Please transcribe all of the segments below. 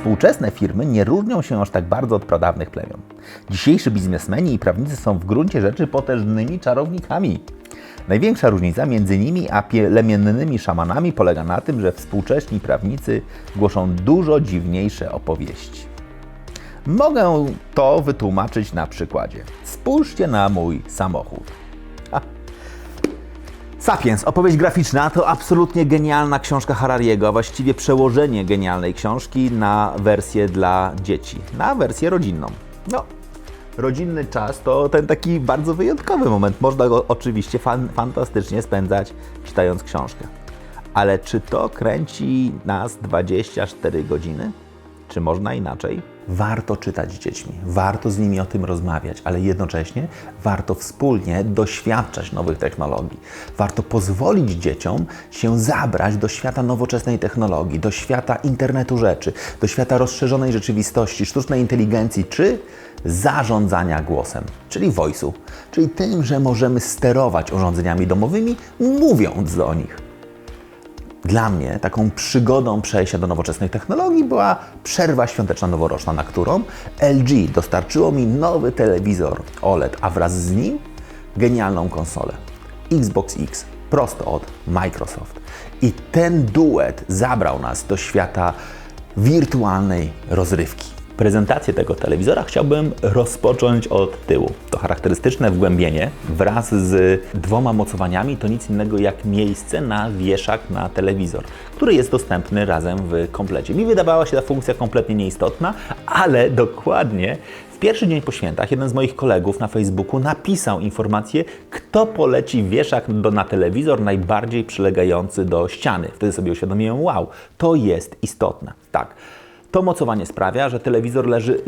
Współczesne firmy nie różnią się aż tak bardzo od pradawnych plemion. Dzisiejsi biznesmeni i prawnicy są w gruncie rzeczy potężnymi czarownikami. Największa różnica między nimi a plemiennymi szamanami polega na tym, że współcześni prawnicy głoszą dużo dziwniejsze opowieści. Mogę to wytłumaczyć na przykładzie. Spójrzcie na mój samochód. Sapiens, opowieść graficzna to absolutnie genialna książka Harariego, a właściwie przełożenie genialnej książki na wersję dla dzieci, na wersję rodzinną. No, rodzinny czas to ten taki bardzo wyjątkowy moment. Można go oczywiście fan, fantastycznie spędzać czytając książkę. Ale czy to kręci nas 24 godziny? Czy można inaczej? Warto czytać z dziećmi, warto z nimi o tym rozmawiać, ale jednocześnie warto wspólnie doświadczać nowych technologii. Warto pozwolić dzieciom się zabrać do świata nowoczesnej technologii, do świata internetu rzeczy, do świata rozszerzonej rzeczywistości, sztucznej inteligencji czy zarządzania głosem, czyli voice'u, czyli tym, że możemy sterować urządzeniami domowymi, mówiąc do nich. Dla mnie taką przygodą przejścia do nowoczesnej technologii była przerwa świąteczna noworoczna, na którą LG dostarczyło mi nowy telewizor OLED, a wraz z nim genialną konsolę Xbox X prosto od Microsoft. I ten duet zabrał nas do świata wirtualnej rozrywki. Prezentację tego telewizora chciałbym rozpocząć od tyłu. To charakterystyczne wgłębienie wraz z dwoma mocowaniami to nic innego jak miejsce na wieszak na telewizor, który jest dostępny razem w komplecie. Mi wydawała się ta funkcja kompletnie nieistotna, ale dokładnie w pierwszy dzień po świętach jeden z moich kolegów na Facebooku napisał informację, kto poleci wieszak do, na telewizor najbardziej przylegający do ściany. Wtedy sobie uświadomiłem, wow, to jest istotne. Tak. To mocowanie sprawia, że telewizor leży,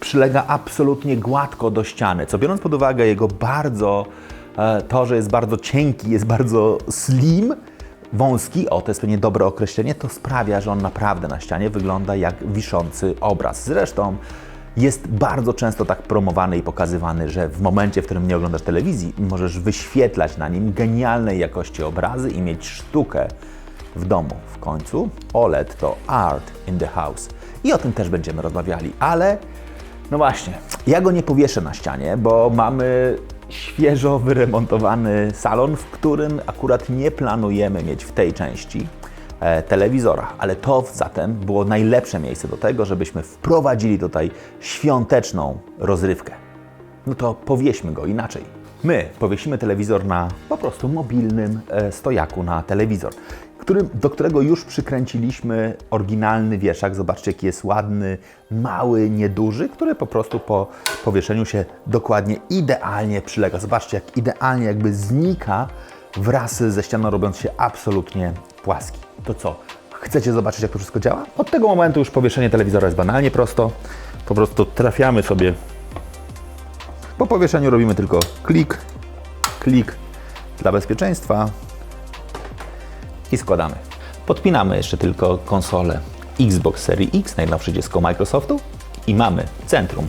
przylega absolutnie gładko do ściany, co biorąc pod uwagę jego bardzo, e, to, że jest bardzo cienki, jest bardzo slim, wąski, o to jest pewnie dobre określenie, to sprawia, że on naprawdę na ścianie wygląda jak wiszący obraz. Zresztą jest bardzo często tak promowany i pokazywany, że w momencie, w którym nie oglądasz telewizji, możesz wyświetlać na nim genialnej jakości obrazy i mieć sztukę w domu. W końcu OLED to art in the house. I o tym też będziemy rozmawiali, ale no właśnie, ja go nie powieszę na ścianie, bo mamy świeżo wyremontowany salon, w którym akurat nie planujemy mieć w tej części e, telewizora, ale to zatem było najlepsze miejsce do tego, żebyśmy wprowadzili tutaj świąteczną rozrywkę. No to powieśmy go inaczej. My powiesimy telewizor na po prostu mobilnym e, stojaku na telewizor którym, do którego już przykręciliśmy oryginalny wieszak. Zobaczcie, jaki jest ładny, mały, nieduży, który po prostu po powieszeniu się dokładnie idealnie przylega. Zobaczcie, jak idealnie jakby znika wraz ze ścianą, robiąc się absolutnie płaski. To co? Chcecie zobaczyć, jak to wszystko działa? Od tego momentu już powieszenie telewizora jest banalnie prosto. Po prostu trafiamy sobie. Po powieszeniu robimy tylko klik, klik dla bezpieczeństwa i składamy. Podpinamy jeszcze tylko konsolę Xbox Series X, najnowsze dziecko Microsoftu i mamy centrum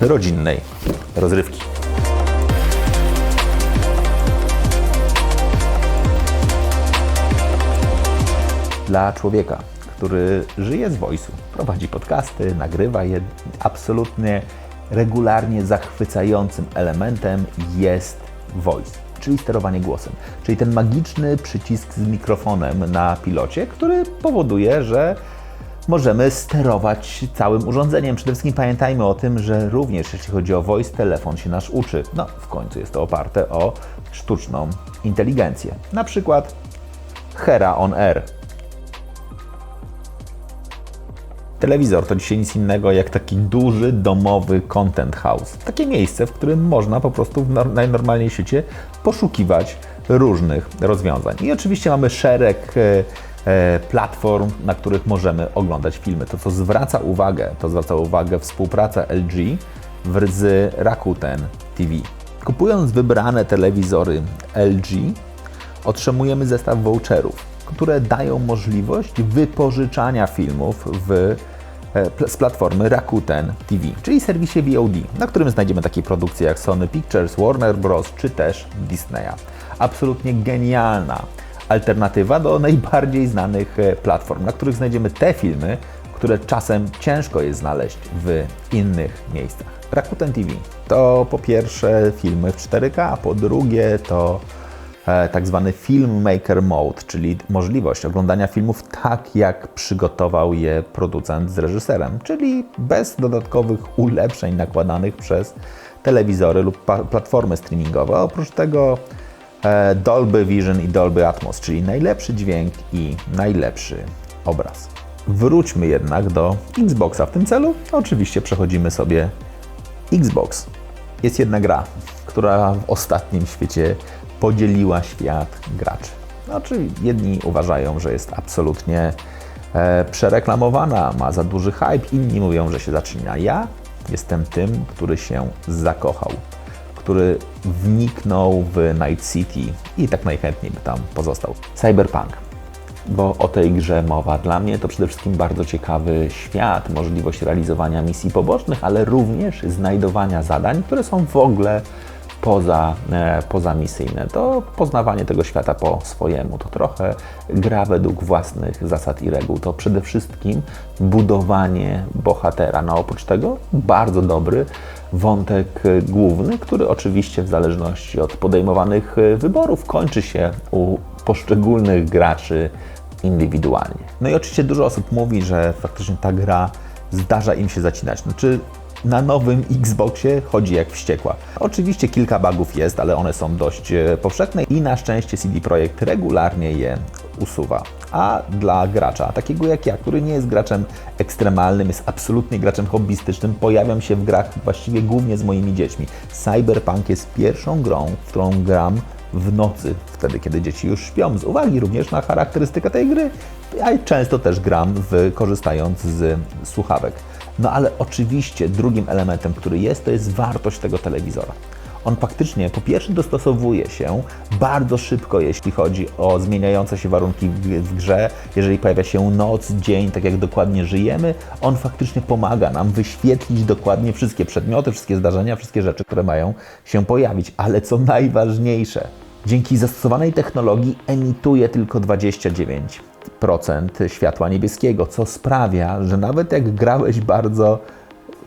rodzinnej rozrywki. Dla człowieka, który żyje z voice'u, prowadzi podcasty, nagrywa je, absolutnie regularnie zachwycającym elementem jest voice czyli sterowanie głosem. Czyli ten magiczny przycisk z mikrofonem na pilocie, który powoduje, że możemy sterować całym urządzeniem. Przede wszystkim pamiętajmy o tym, że również jeśli chodzi o voice, telefon się nasz uczy. No, w końcu jest to oparte o sztuczną inteligencję. Na przykład Hera on Air Telewizor to dzisiaj nic innego jak taki duży domowy content house. Takie miejsce, w którym można po prostu w najnormalniej świecie poszukiwać różnych rozwiązań. I oczywiście mamy szereg e, e, platform, na których możemy oglądać filmy. To, co zwraca uwagę, to zwraca uwagę współpraca LG z Rakuten TV. Kupując wybrane telewizory LG, otrzymujemy zestaw voucherów, które dają możliwość wypożyczania filmów w E, z platformy Rakuten TV, czyli serwisie VOD, na którym znajdziemy takie produkcje jak Sony Pictures, Warner Bros. czy też Disneya. Absolutnie genialna alternatywa do najbardziej znanych e, platform, na których znajdziemy te filmy, które czasem ciężko jest znaleźć w innych miejscach. Rakuten TV to po pierwsze filmy w 4K, a po drugie to tak zwany filmmaker mode, czyli możliwość oglądania filmów tak, jak przygotował je producent z reżyserem, czyli bez dodatkowych ulepszeń nakładanych przez telewizory lub platformy streamingowe. Oprócz tego e, Dolby Vision i Dolby Atmos, czyli najlepszy dźwięk i najlepszy obraz. Wróćmy jednak do Xboxa. W tym celu oczywiście przechodzimy sobie Xbox. Jest jedna gra, która w ostatnim świecie podzieliła świat graczy. Znaczy, jedni uważają, że jest absolutnie e, przereklamowana, ma za duży hype, inni mówią, że się zaczyna. Ja jestem tym, który się zakochał, który wniknął w Night City i tak najchętniej by tam pozostał. Cyberpunk bo o tej grze mowa. Dla mnie to przede wszystkim bardzo ciekawy świat, możliwość realizowania misji pobocznych, ale również znajdowania zadań, które są w ogóle poza, e, pozamisyjne. To poznawanie tego świata po swojemu, to trochę gra według własnych zasad i reguł. To przede wszystkim budowanie bohatera. No oprócz tego bardzo dobry wątek główny, który oczywiście w zależności od podejmowanych wyborów kończy się u poszczególnych graczy indywidualnie. No i oczywiście dużo osób mówi, że faktycznie ta gra zdarza im się zacinać. Znaczy na nowym Xboxie chodzi jak wściekła. Oczywiście kilka bugów jest, ale one są dość e, powszechne i na szczęście CD Projekt regularnie je usuwa. A dla gracza, takiego jak ja, który nie jest graczem ekstremalnym, jest absolutnie graczem hobbystycznym, pojawiam się w grach właściwie głównie z moimi dziećmi. Cyberpunk jest pierwszą grą, w którą gram w nocy, wtedy kiedy dzieci już śpią, z uwagi również na charakterystykę tej gry. Ja często też gram w, korzystając z słuchawek. No ale oczywiście drugim elementem, który jest, to jest wartość tego telewizora. On faktycznie po pierwsze dostosowuje się bardzo szybko, jeśli chodzi o zmieniające się warunki w grze. Jeżeli pojawia się noc, dzień, tak jak dokładnie żyjemy, on faktycznie pomaga nam wyświetlić dokładnie wszystkie przedmioty, wszystkie zdarzenia, wszystkie rzeczy, które mają się pojawić. Ale co najważniejsze, dzięki zastosowanej technologii emituje tylko 29 światła niebieskiego, co sprawia, że nawet jak grałeś bardzo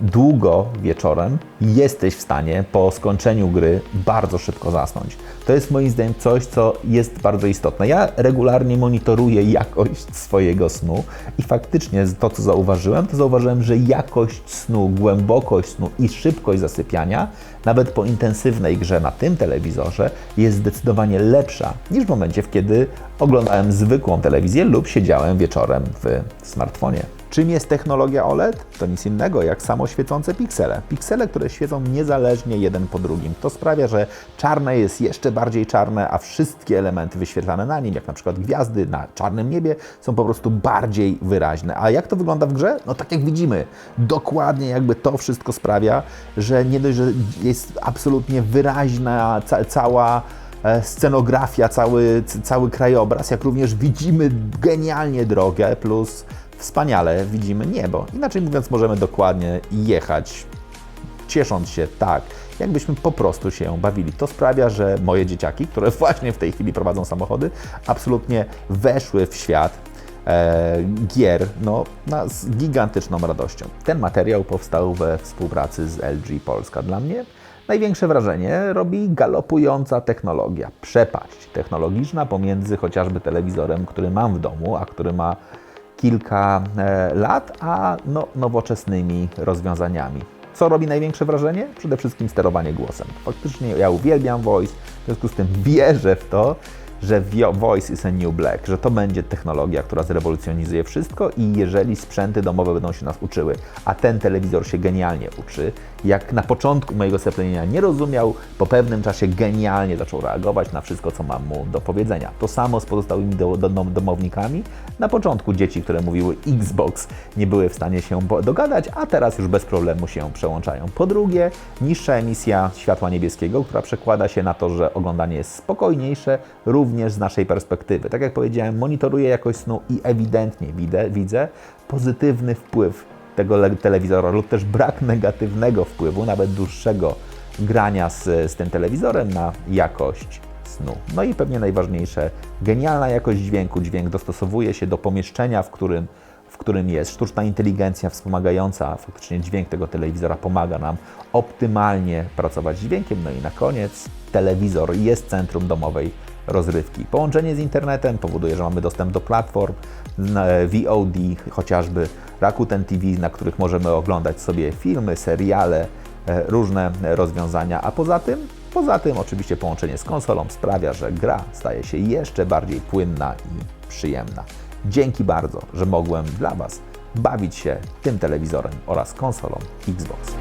długo wieczorem, jesteś w stanie po skończeniu gry bardzo szybko zasnąć. To jest moim zdaniem coś, co jest bardzo istotne. Ja regularnie monitoruję jakość swojego snu i faktycznie to, co zauważyłem, to zauważyłem, że jakość snu, głębokość snu i szybkość zasypiania, nawet po intensywnej grze na tym telewizorze, jest zdecydowanie lepsza niż w momencie, kiedy oglądałem zwykłą telewizję lub siedziałem wieczorem w smartfonie. Czym jest technologia OLED? To nic innego jak samoświecące piksele. Piksele, które świecą niezależnie jeden po drugim. To sprawia, że czarne jest jeszcze bardziej czarne, a wszystkie elementy wyświetlane na nim, jak na przykład gwiazdy na czarnym niebie, są po prostu bardziej wyraźne. A jak to wygląda w grze? No tak jak widzimy, dokładnie jakby to wszystko sprawia, że nie dość, że jest absolutnie wyraźna ca cała e, scenografia, cały, cały krajobraz, jak również widzimy genialnie drogę, plus wspaniale widzimy niebo. Inaczej mówiąc, możemy dokładnie jechać, ciesząc się tak, jakbyśmy po prostu się bawili. To sprawia, że moje dzieciaki, które właśnie w tej chwili prowadzą samochody, absolutnie weszły w świat e, gier no, na, z gigantyczną radością. Ten materiał powstał we współpracy z LG Polska. Dla mnie największe wrażenie robi galopująca technologia, przepaść technologiczna pomiędzy chociażby telewizorem, który mam w domu, a który ma kilka e, lat, a no, nowoczesnymi rozwiązaniami. Co robi największe wrażenie? Przede wszystkim sterowanie głosem. Faktycznie ja uwielbiam voice, w związku z tym wierzę w to, że Voice is a New Black, że to będzie technologia, która zrewolucjonizuje wszystko i jeżeli sprzęty domowe będą się nas uczyły, a ten telewizor się genialnie uczy, jak na początku mojego seplenienia nie rozumiał, po pewnym czasie genialnie zaczął reagować na wszystko, co mam mu do powiedzenia. To samo z pozostałymi do, do, domownikami. Na początku dzieci, które mówiły Xbox, nie były w stanie się dogadać, a teraz już bez problemu się przełączają. Po drugie, niższa emisja światła niebieskiego, która przekłada się na to, że oglądanie jest spokojniejsze, również z naszej perspektywy. Tak jak powiedziałem, monitoruję jakość snu i ewidentnie widzę, widzę pozytywny wpływ tego telewizora lub też brak negatywnego wpływu, nawet dłuższego grania z, z tym telewizorem na jakość snu. No i pewnie najważniejsze, genialna jakość dźwięku. Dźwięk dostosowuje się do pomieszczenia, w którym w którym jest sztuczna inteligencja wspomagająca, faktycznie dźwięk tego telewizora pomaga nam optymalnie pracować z dźwiękiem. No i na koniec telewizor jest centrum domowej rozrywki. Połączenie z internetem powoduje, że mamy dostęp do platform na VOD, chociażby Rakuten TV, na których możemy oglądać sobie filmy, seriale, e, różne rozwiązania, a poza tym, poza tym oczywiście połączenie z konsolą sprawia, że gra staje się jeszcze bardziej płynna i przyjemna. Dzięki bardzo, że mogłem dla Was bawić się tym telewizorem oraz konsolą Xbox.